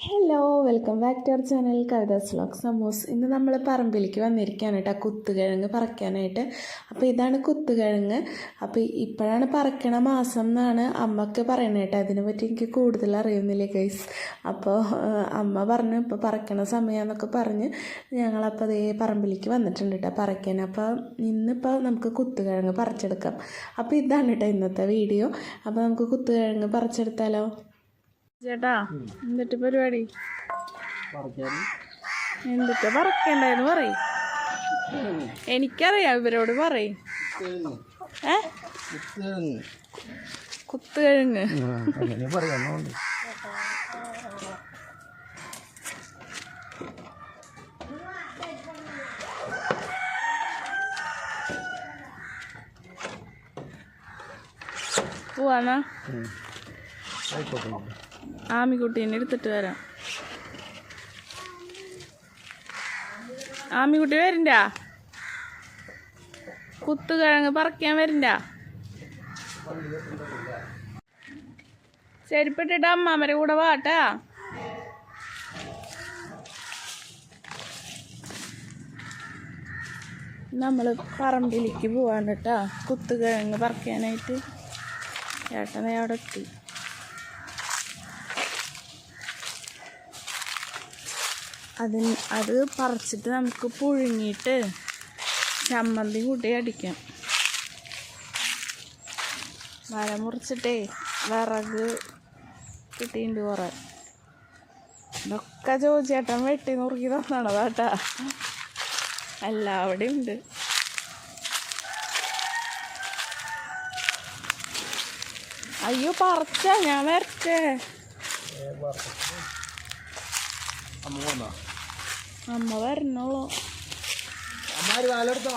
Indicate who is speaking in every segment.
Speaker 1: Hello welcome back to our channel Kavitha's vlog സമോസ് ഇന്ന് നമ്മൾ പറമ്പിലേക്ക് വന്നിരിക്കുകയാണ് കേട്ടോ കുത്തുകിഴങ്ങ് പറിക്കാനായിട്ട്. അപ്പോൾ ഇതാണ് കുത്തുകിഴങ്ങ്. അപ്പോൾ ഇപ്പോഴാണ് പറിക്കണ മാസം എന്നാണ് അമ്മയ്ക്ക് പറയണത് കേട്ടോ. അതിനെപ്പറ്റി എനിക്ക് കൂടുതൽ അറിയുന്നില്ല ഗൈസ് അപ്പോൾ അമ്മ പറഞ്ഞു ഇപ്പോൾ പറിക്കണ സമയമെന്നൊക്കെ പറഞ്ഞ് ഞങ്ങളപ്പോൾ അതേ പറമ്പിലേക്ക് വന്നിട്ടുണ്ട് കേട്ടോ പറിക്കാൻ. അപ്പോൾ ഇന്നിപ്പോൾ നമുക്ക് കുത്തുകിഴങ്ങ് പറിച്ചെടുക്കാം. അപ്പോൾ ഇതാണ് കേട്ടോ ഇന്നത്തെ വീഡിയോ. അപ്പോൾ നമുക്ക് കുത്തുകിഴങ്ങ് പറിച്ചെടുത്താലോ? ചേട്ടാ എന്നിട്ട് പരിപാടി? എന്നിട്ട് പറക്കണ്ടായിരുന്നു പറയും. എനിക്കറിയാം ഇവരോട് പറയും. ഏ? കുത്തുകഴുങ്ങ് പോവാന്നാ
Speaker 2: ആയിക്കോട്ടെ.
Speaker 1: ആമിക്കുട്ടീനെ എടുത്തിട്ട് വരാം. ആമിക്കുട്ടി വരണ്ട? കുത്തുകിഴങ്ങ് പറിക്കാൻ വരണ്ട? ചെരുപ്പിട്ടിട്ട് അമ്മാമരെ കൂടെ വാട്ടാ. നമ്മൾ പറമ്പിലേക്ക് പോവാണ് കേട്ടാ കുത്തുകിഴങ്ങ് പറിക്കാനായിട്ട്. ചേട്ടനെ അവിടെ എത്തി. അതിന് അത് പറിച്ചിട്ട് നമുക്ക് പുഴുങ്ങിയിട്ട് ചമ്മന്തി കൂട്ടി അടിക്കാം. മരം മുറിച്ചിട്ടേ വിറക് കിട്ടിയിട്ടുണ്ട് കുറേ. ഇതൊക്കെ ചോദിച്ചേട്ടൻ വെട്ടി നുറുക്കി തന്നണതാ കേട്ടാ. എല്ലാവിടെയും ഉണ്ട്. അയ്യോ പറിച്ച ഞാൻ വരട്ടെ.
Speaker 2: അമ്മ പോന്നാ
Speaker 1: അമ്മ വരണോളൂ.
Speaker 2: അമ്മാര് കാലെടുത്തോ.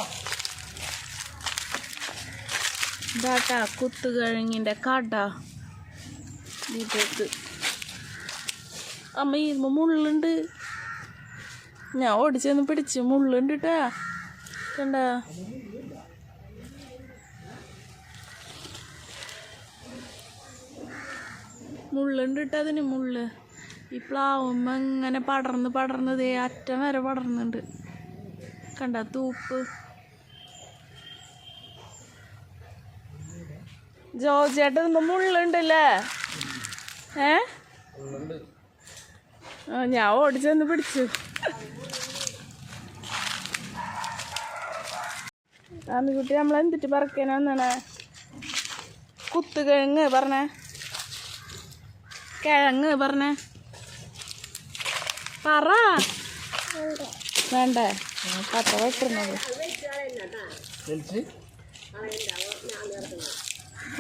Speaker 1: ഇതാട്ടാ കുത്തുകിഴങ്ങിന്റെ കട. വീട്ടിലേക്ക് അമ്മ ഇരുമ്പോ മുള്ളുണ്ട്. ഞാൻ ഓടിച്ചെന്ന് പിടിച്ച് മുള്ളുണ്ട് കേട്ടാ കണ്ട. മുള്ളുണ്ട് കേട്ടോ അതിന് മുള്ള്. ഈ പ്ലാവുമ്മ ഇങ്ങനെ പടർന്ന് പടർന്ന് ദേ അറ്റം വരെ പടർന്നുണ്ട്. കണ്ട തൂപ്പ്. ജോർജേട്ടൻ ഇന്ന് മുള്ളുണ്ടല്ലേ? ഏ? ഞാൻ ഓടിച്ചെന്ന് പിടിച്ചു. ആമിക്കുട്ടി നമ്മൾ എന്തിട്ട് പറക്കാനാന്നാണ് കുത്തുകിഴങ്ങ് പറഞ്ഞേ. കിഴങ്ങ് പറഞ്ഞേ. പറ. വേണ്ടേ. പത്ത വെട്ടുന്നത്
Speaker 2: വലിച്ച്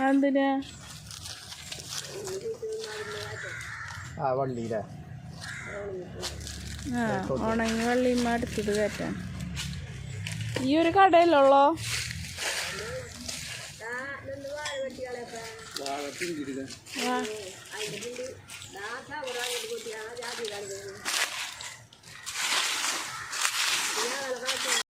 Speaker 1: എന്തിനാ
Speaker 2: ആ
Speaker 1: ആ ഉണങ്ങി വെള്ളിയും അടുത്തത് കയറ്റാൻ. ഈ ഒരു കടയിലുള്ളോ ആ.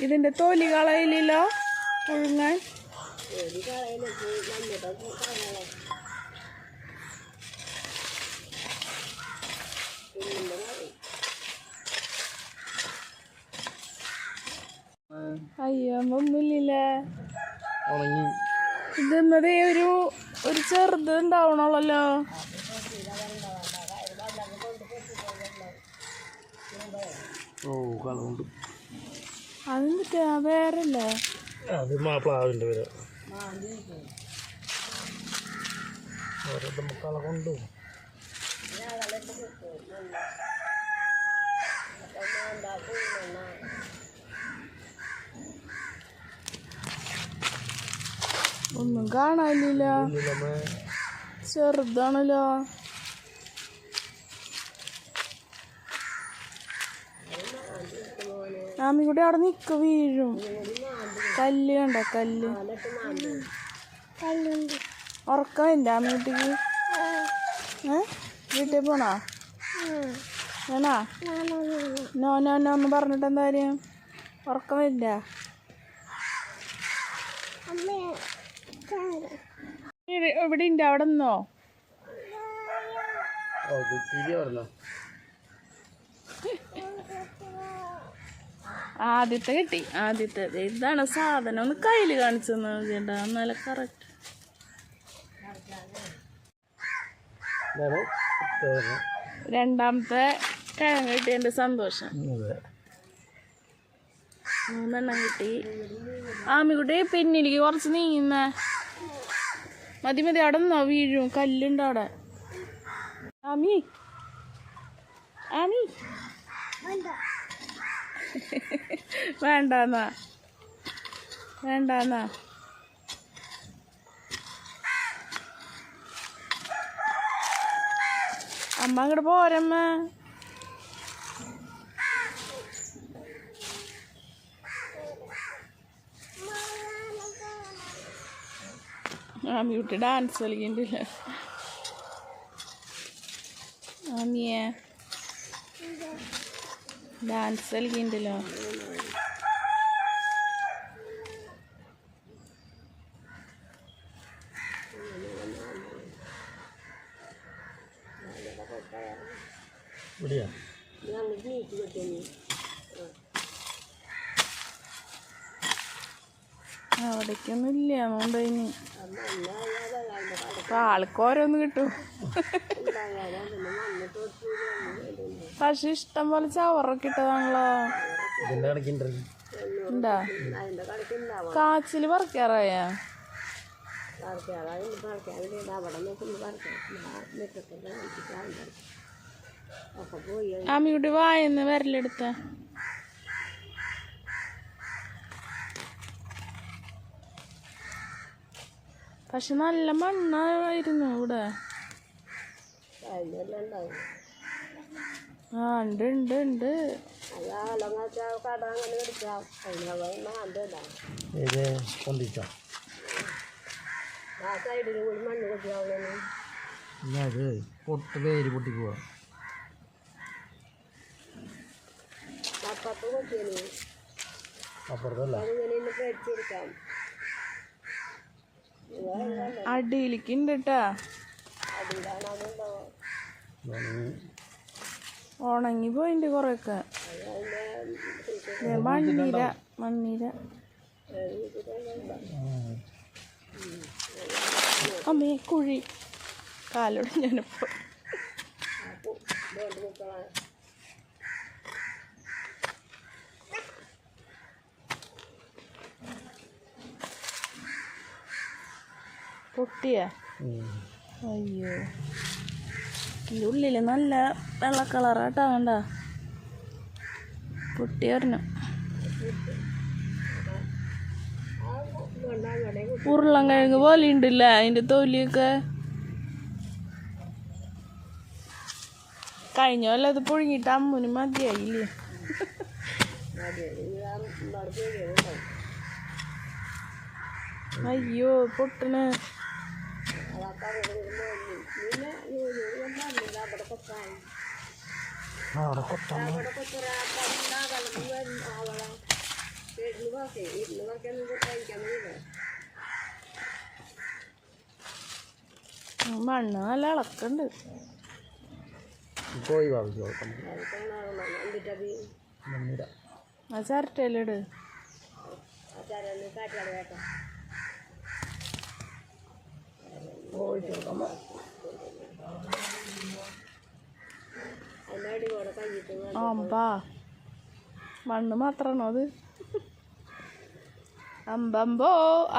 Speaker 1: ഇതിന്റെ തോലി കളയിലോ പുഴുങ്ങാൻ അയ്യോ ഒന്നുമില്ലേ
Speaker 2: ഉണങ്ങി.
Speaker 1: ഇതെന്നതേ ഒരു ഒരു ചെറുത് ഉണ്ടാവണല്ലോ
Speaker 2: ഓ കളുണ്ട്
Speaker 1: അതെന്തിട്ടാ വേറല്ലേ
Speaker 2: അത് മാപ്പിളാവിന്റെ പേര് ഓരോ കള കൊണ്ടു
Speaker 1: ഒന്നും കാണാനില്ല ചെറുതാണല്ലോ ആമി കൂടി അവിടെ നിൽക്ക വീഴും. കല്ല് കണ്ട കല്ല്? ഉറക്കമില്ല ആമി കുട്ടിക്ക്. ഏ? വീട്ടിൽ പോണോ? വേണോ? നോ നോ നോ ഒന്ന് പറഞ്ഞിട്ട് എന്താ കാര്യം? ഉറക്കമില്ല ഇവിടെ ഉണ്ട് അവിടെ നിന്നോ?
Speaker 2: ഓ
Speaker 1: ആദ്യത്തെ കിട്ടി. ആദ്യത്തെ ഇതാണ് സാധനം. ഒന്ന് കയ്യിൽ കാണിച്ചു ചേട്ടാ നല്ല കറക്റ്റ് രണ്ടാമത്തെ കിഴങ്ങ് കിട്ടിയതിന്റെ സന്തോഷം. മൂന്നെണ്ണം കിട്ടി. ആമിക്കുട്ടി പിന്നിലേക്ക് കുറച്ച് നീങ്ങുന്ന മതി മതി. അവിടെ നിന്നോ? വീഴും. കല്ലുണ്ട് അവിടെ. ആമി. ആമി. വേണ്ടെന്നാ. വേണ്ടെന്നാ. അമ്മ അങ്ങോട്ട് പോരമ്മ. ആമിക്കുട്ടി ഡാൻസ് കളിക്കണ്ടില്ല. ആമിയെ ഡാൻസ് കളിക്കുന്നുണ്ടല്ലോ
Speaker 2: ഇവിടെയാ?
Speaker 1: അവിടേക്കൊന്നും ഇല്ല അതുകൊണ്ട് ഇനി. അപ്പൊ ആൾക്ക് ഓരോന്ന് കിട്ടും. പക്ഷെ ഇഷ്ടം പോലെ ചവറൊക്കെ ഇട്ടതാണല്ലോ. ഉണ്ടാ കാച്ചിൽ പറിക്കാറായ? ആമിക്കുട്ടി വായന്ന് വരലെടുത്ത. പക്ഷെ നല്ല മണ്ണായിരുന്നു ഇവിടെ ആ ഉണ്ട് ഉണ്ട് ഉണ്ട്.
Speaker 2: അത് പൊട്ട് പൊട്ടി പോവാ. അപ്പുറത്തല്ല.
Speaker 1: അടിയിലേക്ക് ഉണ്ട് കേട്ടാ ഉണങ്ങി പോയിണ്ട് കൊറേയൊക്കെ മണ്ണീര. മണ്ണീര അമ്മേ കുഴി. കാലോട് ഞാനിപ്പോ പൊട്ടിയ. അയ്യോ. ഈ ഉള്ളിൽ നല്ല വെള്ള കളറാട്ടാ വേണ്ട. പൊട്ടി വരണം ഉരുളൻ കിഴങ്ങ് പോലെ ഉണ്ടല്ലേ അതിന്റെ തൊലിയൊക്കെ. കഴിഞ്ഞ കൊല്ലം അത് പുഴുങ്ങിയിട്ട് അമ്മുന് മതിയായില്ലേ? അയ്യോ പൊട്ടണ്.
Speaker 2: അവിടെ കൊത്താൻ
Speaker 1: മണ്ണ് നല്ല ഇളക്കുണ്ട്.
Speaker 2: പോയി ഭാവിച്ചു മണ്ണിര
Speaker 1: ആ ചിരട്ടയിലിട് അമ്പാ. മണ്ണ് മാത്രമാണോ അത്? അമ്പമ്പോ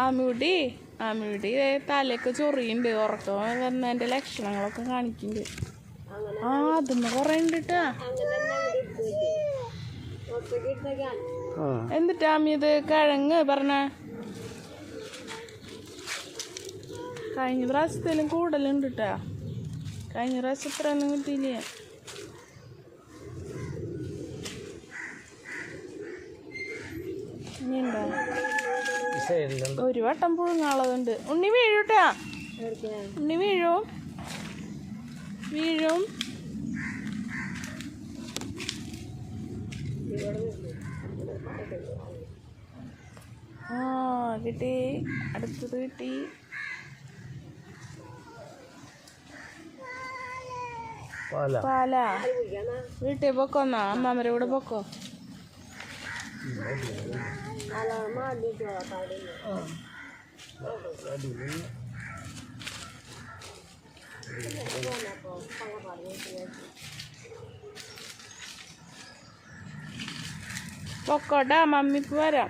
Speaker 1: ആമിയുടി ആമിയുടി തലയൊക്കെ ചൊറിയുണ്ട് ഉറക്കം വരുന്നതിന്റെ ലക്ഷണങ്ങളൊക്കെ കാണിക്കുന്നുണ്ട് ആ അതിന്ന് കൊറേ ഉണ്ട് കേട്ടാ
Speaker 2: ആ.
Speaker 1: എന്നിട്ട് ആമി ഇത് കിഴങ്ങ് പറഞ്ഞ? കഴിഞ്ഞ പ്രാവശ്യത്തേലും കൂടുതലുണ്ട് കേട്ടാ കഴിഞ്ഞ പ്രാവശ്യം ഇത്രയൊന്നും കിട്ടിയില്ല. ഒരു വട്ടം പുഴുങ്ങാളതുണ്ട് ഉണ്ണി വീഴൂട്ടാ. ഉണ്ണി വീഴും. വീഴും. ആ കിട്ടി. അടുത്തത് കിട്ടി.
Speaker 2: പാല?
Speaker 1: വീട്ടിൽ പൊക്കോന്നാ? അമ്മാമ്മരെ കൂടെ പൊക്കോ? പൊക്കോട്ടാ മമ്മി ഇപ്പൊ വരാം.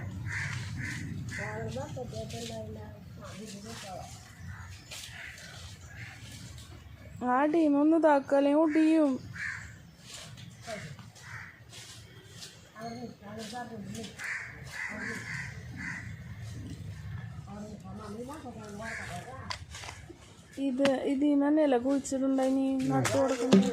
Speaker 1: ആ ടീം ഒന്ന് താക്കാലേ ഒടിയും ഇത് ഇതിൽ നിന്ന് കുഴിച്ചിട്ടുണ്ടായി നീ നട്ടു കൊടുക്കുന്നത്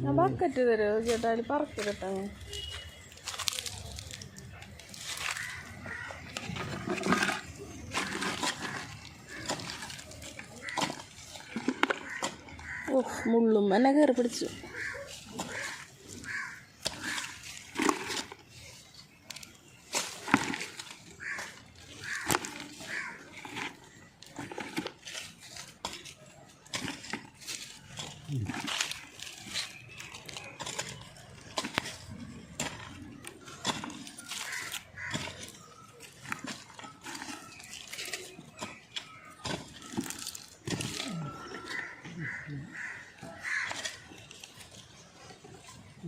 Speaker 1: ഞാൻ ബക്കറ്റ് തരുമോ ചേട്ടാ അതിൽ പറക്കിടട്ടെ ഓ മുള്ളും. എന്നെ കയറി പിടിച്ചു.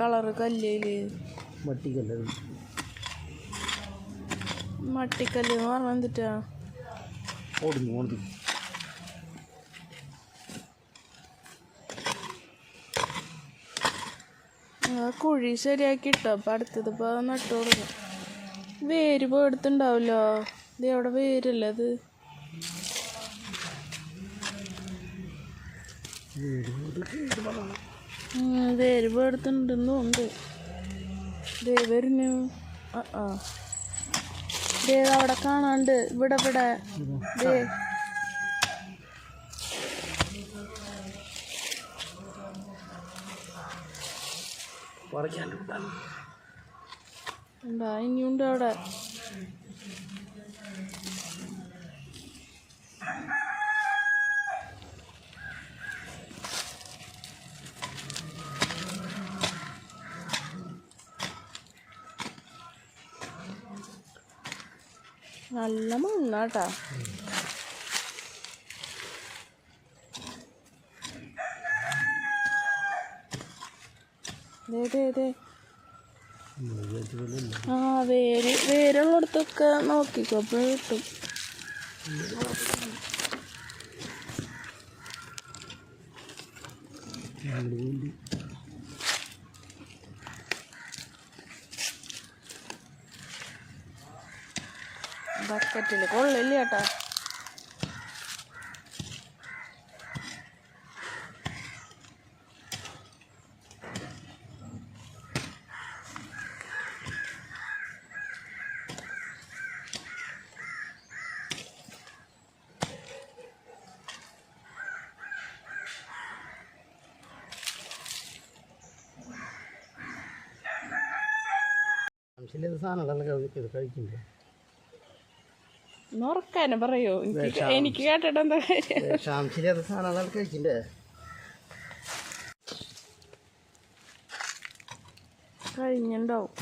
Speaker 1: കളറ് കല്ലിൽ.
Speaker 2: മട്ടിക്കല്ല്.
Speaker 1: മട്ടിക്കല്ല് എന്ന് പറഞ്ഞാൽ എന്തിട്ടാ?
Speaker 2: ഓടുന്നു ഓടുന്നു.
Speaker 1: ആ കുഴി ശരിയാക്കി ഇട്ടോ അപ്പം അടുത്തത് ഇപ്പോൾ നട്ടു കൊടുക്കും. വേര് പോയെടുത്തുണ്ടാവല്ലോ ഇത് എവിടെ വേരല്ലേ അത്? ഉം, വേര് പേടുത്തുണ്ടെന്നുണ്ട് ദേ വരുന്നു. ആ ദേ അവിടെ കാണാണ്ട് ഇവിടെ ഇവിടെ. ദേ. എന്താ ഇനിയുണ്ട് അവിടെ. നല്ല മണ്ണാട്ടാ. ആ വേര് വേരുള്ളിടത്തൊക്കെ നോക്കിക്കോ അപ്പോൾ കിട്ടും. ബക്കറ്റിൽ കൊള്ളില്ല ചേട്ടാ.
Speaker 2: സംശയമില്ലാത്ത സാധനങ്ങളെല്ലാം ഇത് കഴിക്കുമ്പോൾ
Speaker 1: ഉറക്കാനെ പറയോ. എനിക്ക് എനിക്ക് കേട്ടിട്ട് എന്താ കാര്യം?
Speaker 2: ക്ഷാംശില്ലാത്ത സാധനങ്ങളെല്ലാം കഴിക്കണ്ടേ
Speaker 3: കഴിഞ്ഞുണ്ടാവും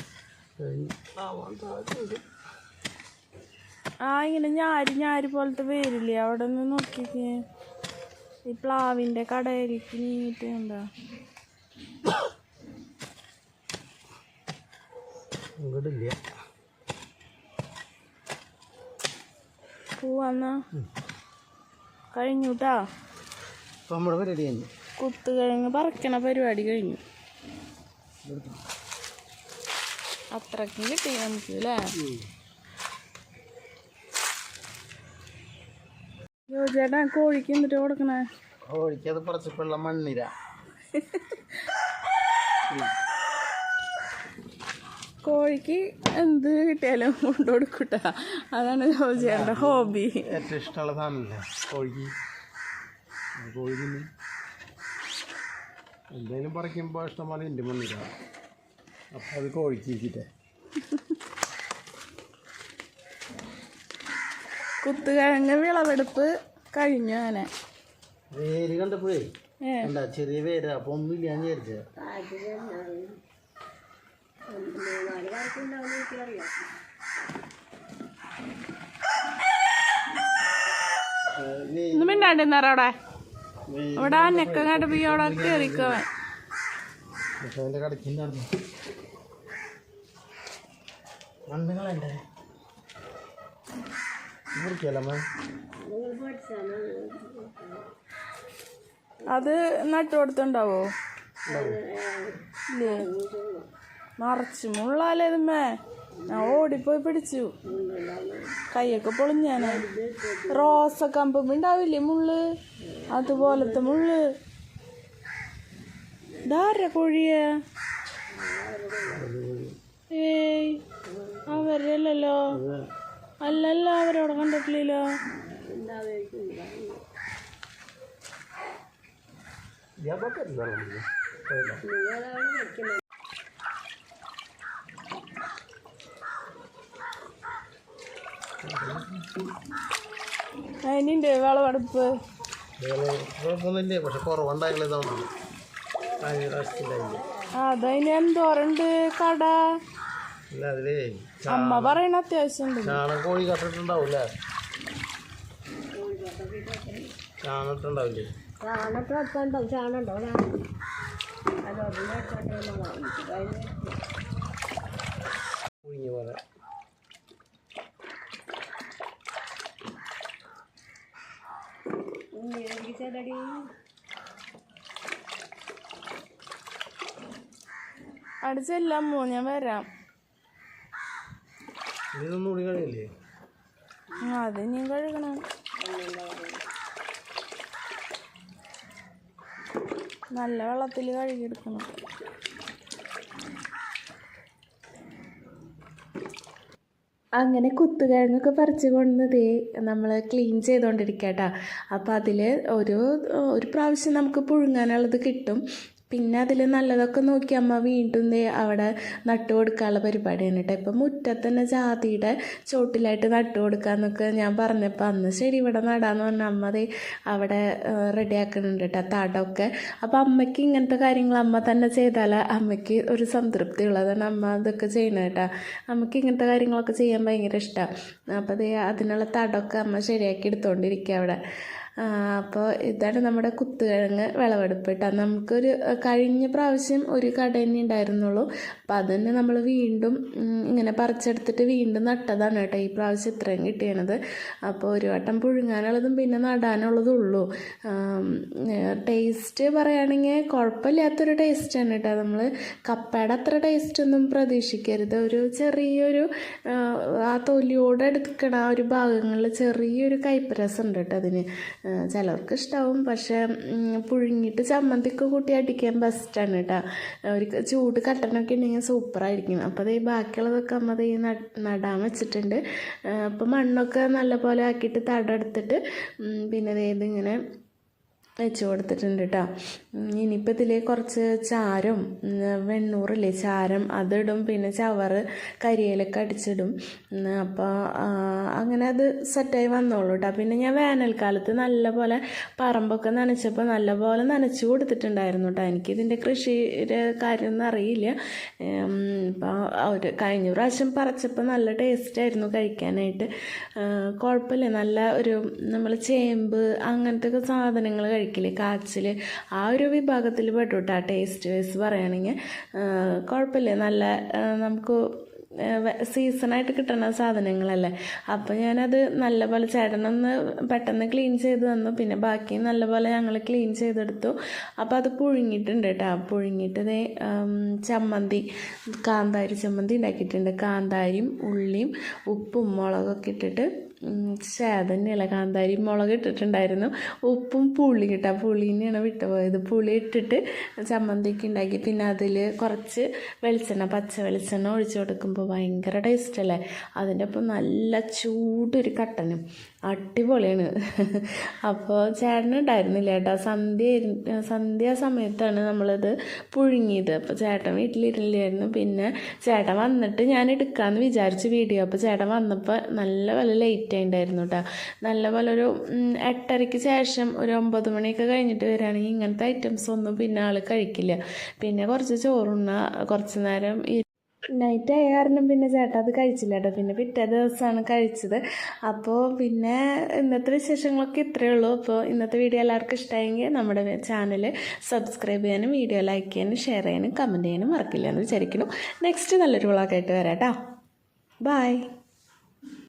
Speaker 3: ആ ഇങ്ങനെ ഞാരി ഞാരി പോലത്തെ വേരില്ലേ അവിടെ നിന്ന് നോക്കിക്കേ. ഈ പ്ലാവിന്റെ കടയിലേക്ക് നീങ്ങിട്ട് എന്താ?
Speaker 2: ഇങ്ങോട്ടില്ല.
Speaker 3: പോവാന്നാ.
Speaker 2: നമ്മുടെ പരിപാടി കഴിഞ്ഞു.
Speaker 3: കുത്തുകിഴങ്ങ് പറിക്കണ പരിപാടി കഴിഞ്ഞു. അത്രക്കും കിട്ടി നമുക്ക് അല്ലേ ചേട്ടാ കോഴിക്ക് എന്നിട്ട് കൊടുക്കണേ?
Speaker 2: കോഴിക്കത് വെള്ളം മണ്ണിര.
Speaker 3: കോഴിക്ക് എന്ത് കിട്ടിയാലും കൊണ്ടു കൊടുക്കട്ട. അതാണ് ജോജിയുടെ ഹോബി.
Speaker 2: ഏറ്റവും ഇഷ്ടമുള്ള സാധനമല്ലേ? കോഴിക്ക്? കോഴി തിന്നും എന്തെങ്കിലും പറിക്കുമ്പോൾ ഇഷ്ടംപോലെ എന്റെ മണ്ണിര അപ്പോൾ അത് കോഴിക്ക് ഇരിക്കട്ടെ.
Speaker 3: കുത്തുകിഴങ്ങ് വിളവെടുപ്പ് കഴിഞ്ഞു അങ്ങനെ.
Speaker 2: വേര് കണ്ടപ്പോഴേ ചെറിയ വേര് അപ്പൊ ഒന്നുമില്ല ഞാൻ വിചാരിച്ചത്.
Speaker 3: ഇന്ന് മിണ്ടാണ്ടിരുന്നാറ അവിടെ? ഇവിടെ നെക്കങ്ങാട്ട് പോയി അവിടെ കയറിക്കവൻ അത് നട്ടുകൊടുത്തുണ്ടാവോ ഇല്ലേ? മറച്ചു മുള്ളാലേതുമ്മേ. ഞാൻ ഓടിപ്പോയി പിടിച്ചു. കൈയൊക്കെ പൊളിഞ്ഞാണ് റോസ കമ്പം ഉണ്ടാവില്ലേ മുള്ള്? അതുപോലത്തെ മുള്ള്. ധാര കോഴിയ? ഏയ് അവരല്ലല്ലോ. അല്ലല്ല അവരോട് കണ്ടിട്ടില്ലല്ലോ. അതിനുണ്ട് വിളവെടുപ്പ്
Speaker 2: കുഴപ്പമൊന്നുമില്ലേ? പക്ഷെ കുറവുണ്ടായില്ല പ്രാവശ്യത്തിലായില്ല
Speaker 3: അതതിന് എന്തോരണ്ട് കട. അമ്മ പറയണ അത്യാവശ്യം
Speaker 2: ചാണകം കോഴി കട്ടിട്ടുണ്ടാവൂല്ലേ ചാണകം ചാണുണ്ടോ പുഴുങ്ങിയ പോലെ
Speaker 3: അടിച്ചെല്ലാമോ ഞാൻ വരാം. അത് നീ കഴുകണം. നല്ല വെള്ളത്തിൽ കഴുകിയെടുക്കണം. അങ്ങനെ കുത്തുകിഴങ്ങൊക്കെ പറിച്ച് കൊണ്ടതേ നമ്മൾ ക്ലീൻ ചെയ്തുകൊണ്ടിരിക്കട്ടാ അപ്പോൾ അതിൽ ഒരു ഒരു പ്രാവശ്യം നമുക്ക് പുഴുങ്ങാനുള്ളത് കിട്ടും. പിന്നെ അതിൽ നല്ലതൊക്കെ നോക്കി അമ്മ വീണ്ടും അവിടെ നട്ടു കൊടുക്കാനുള്ള പരിപാടിയാണ് കേട്ടോ ഇപ്പം മുറ്റത്തന്നെ ജാതിയുടെ ചോട്ടിലായിട്ട് നട്ടു കൊടുക്കാന്നൊക്കെ ഞാൻ പറഞ്ഞപ്പോൾ അന്ന് ശരി ഇവിടെ നടാന്ന് പറഞ്ഞ അമ്മ ദേ അവിടെ റെഡി ആക്കുന്നുണ്ട് കേട്ടോ തടമൊക്കെ. അപ്പോൾ അമ്മയ്ക്ക് ഇങ്ങനത്തെ കാര്യങ്ങൾ അമ്മ തന്നെ ചെയ്താൽ അമ്മയ്ക്ക് ഒരു സംതൃപ്തി ഉള്ളതാണ് അമ്മ അതൊക്കെ ചെയ്യണം കേട്ടോ അമ്മയ്ക്ക് ഇങ്ങനത്തെ കാര്യങ്ങളൊക്കെ ചെയ്യാൻ ഭയങ്കര ഇഷ്ടമാണ് അപ്പോൾ ദേ അതിനുള്ള തടമൊക്കെ അമ്മ ശരിയാക്കി എടുത്തുകൊണ്ടിരിക്കുക അവിടെ. അപ്പോൾ ഇതാണ് നമ്മുടെ കുത്തുകിഴങ്ങ് വിളവെടുപ്പ് കേട്ടോ നമുക്കൊരു കഴിഞ്ഞ പ്രാവശ്യം ഒരു കട തന്നെ ഉണ്ടായിരുന്നുള്ളൂ. അപ്പോൾ അത് തന്നെ നമ്മൾ വീണ്ടും ഇങ്ങനെ പറിച്ചെടുത്തിട്ട് വീണ്ടും നട്ടതാണ് കേട്ടോ ഈ പ്രാവശ്യം ഇത്രയും കിട്ടിയണത് അപ്പോൾ ഒരു വട്ടം പുഴുങ്ങാനുള്ളതും പിന്നെ നടാനുള്ളതും ഉള്ളൂ ടേസ്റ്റ് പറയുകയാണെങ്കിൽ കുഴപ്പമില്ലാത്തൊരു ടേസ്റ്റാണ് കേട്ടോ നമ്മൾ കപ്പയുടെ അത്ര ടേസ്റ്റ് ഒന്നും പ്രതീക്ഷിക്കരുത്. ഒരു ചെറിയൊരു ആ, തൊലിയോടെ എടുക്കണ ആ ഒരു ഭാഗങ്ങളിൽ ചെറിയൊരു കയ്പ്പ് ഉണ്ട് കേട്ടോ അതിന്. ചിലർക്ക് ഇഷ്ടാവും. പക്ഷേ പുഴുങ്ങിയിട്ട് ചമ്മന്തിക്ക് കൂട്ടി അടിക്കാൻ ബെസ്റ്റാണ് കേട്ടോ ഒരു ചൂട് കട്ടനൊക്കെ ഉണ്ടെങ്കിൽ സൂപ്പറായിരിക്കും അപ്പോൾ ഈ ബാക്കിയുള്ളതൊക്കെ അമ്മ അത് ഈ നടാൻ വെച്ചിട്ടുണ്ട്. അപ്പോൾ മണ്ണൊക്കെ നല്ലപോലെ ആക്കിയിട്ട് തടം എടുത്തിട്ട് പിന്നെ ഇതിങ്ങനെ വെച്ച് കൊടുത്തിട്ടുണ്ട് കേട്ടോ ഇനിയിപ്പോൾ ഇതിൽ കുറച്ച് ചാരം വെണ്ണൂറില്ലേ ചാരം അതിടും പിന്നെ ചവറ് കരിയിലൊക്കെ അടിച്ചിടും. അപ്പോൾ അങ്ങനെ അത് സെറ്റായി വന്നോളൂ കേട്ടോ പിന്നെ ഞാൻ വേനൽക്കാലത്ത് നല്ലപോലെ പറമ്പൊക്കെ നനച്ചപ്പോൾ നല്ലപോലെ നനച്ചു കൊടുത്തിട്ടുണ്ടായിരുന്നു കേട്ടോ എനിക്കിതിന്റെ കൃഷിയുടെ കാര്യമൊന്നും അറിയില്ല. ഇപ്പോൾ ഒരു കഴിഞ്ഞ പ്രാവശ്യം പറിച്ചപ്പോൾ നല്ല ടേസ്റ്റായിരുന്നു കഴിക്കാനായിട്ട്. കുഴപ്പമില്ല. നല്ല ഒരു നമ്മൾ ചേമ്പ് അങ്ങനത്തെ ഒക്കെ സാധനങ്ങൾ കഴിക്കില്ലേ കാച്ചിൽ ആ ഒരു വിഭാഗത്തിൽ പെട്ടു കേട്ടോ ടേസ്റ്റ് വൈസ് പറയുകയാണെങ്കിൽ കുഴപ്പമില്ല നല്ല നമുക്ക് സീസണായിട്ട് കിട്ടുന്ന സാധനങ്ങളല്ലേ. അപ്പോൾ ഞാനത് നല്ലപോലെ ചേട്ടനൊന്ന് പെട്ടെന്ന് ക്ലീൻ ചെയ്ത് തന്നു. പിന്നെ ബാക്കി നല്ലപോലെ ഞങ്ങൾ ക്ലീൻ ചെയ്തെടുത്തു. അപ്പോൾ അത് പുഴുങ്ങിയിട്ടുണ്ട് കേട്ടോ പുഴുങ്ങിയിട്ട് ചമ്മന്തി കാന്താരി ചമ്മന്തി ഉണ്ടാക്കിയിട്ടുണ്ട്. കാന്താരിയും ഉള്ളിയും ഉപ്പും മുളകൊക്കെ ഇട്ടിട്ട് തന്നെയല്ല കാന്താരി മുളക് ഇട്ടിട്ടുണ്ടായിരുന്നു. ഉപ്പും പുളി കിട്ടാ. പുളീനെയാണ് വിട്ടുപോയത് പുളി ഇട്ടിട്ട് ചമ്മന്തിക്ക് ഉണ്ടാക്കി. പിന്നെ അതിൽ കുറച്ച് വെളിച്ചെണ്ണ പച്ച വെളിച്ചെണ്ണ ഒഴിച്ചു കൊടുക്കുമ്പോൾ ഭയങ്കര ടേസ്റ്റ് അല്ലേ? അതിന്റെ ഒപ്പം നല്ല ചൂടൊരു കട്ടനും. അടിപൊളിയാണ്. അപ്പോൾ ചേട്ടനുണ്ടായിരുന്നില്ല കേട്ടോ. സന്ധ്യ സന്ധ്യ സമയത്താണ് നമ്മളത് പുഴുങ്ങിയത്. അപ്പോൾ ചേട്ടൻ വീട്ടിലിരുന്നില്ലായിരുന്നു. പിന്നെ ചേട്ടൻ വന്നിട്ട് ഞാൻ എടുക്കാമെന്ന് വിചാരിച്ച് വീഡിയോ. അപ്പോൾ ചേട്ടൻ വന്നപ്പോൾ നല്ല പോലെ ലേറ്റ് ആയിണ്ടായിരുന്നു കേട്ടോ നല്ല പോലെ ഒരു എട്ടരയ്ക്ക് ശേഷം ഒരു ഒമ്പത് മണിയൊക്കെ കഴിഞ്ഞിട്ട് വരികയാണെങ്കിൽ ഇങ്ങനത്തെ ഐറ്റംസ് ഒന്നും പിന്നെ ആൾ കഴിക്കില്ല. പിന്നെ കുറച്ച് ചോറുണ്ണ കുറച്ച് നേരം നൈറ്റ് ആയ പിന്നെ ചേട്ടാ. അത് കഴിച്ചില്ല കേട്ടോ പിന്നെ പിറ്റേ ദിവസമാണ് കഴിച്ചത്. അപ്പോൾ പിന്നെ ഇന്നത്തെ വിശേഷങ്ങളൊക്കെ ഇത്രയേ ഉള്ളൂ. അപ്പോൾ ഇന്നത്തെ വീഡിയോ എല്ലാവർക്കും ഇഷ്ടമായെങ്കിൽ നമ്മുടെ ചാനൽ സബ്സ്ക്രൈബ് ചെയ്യാനും വീഡിയോ ലൈക്ക് ചെയ്യാനും ഷെയർ ചെയ്യാനും കമന്റ് ചെയ്യാനും മറക്കില്ല എന്ന് വിചാരിക്കുന്നു. നെക്സ്റ്റ് നല്ലൊരു വ്ളോഗായിട്ട് വരാം കേട്ടോ ബായ്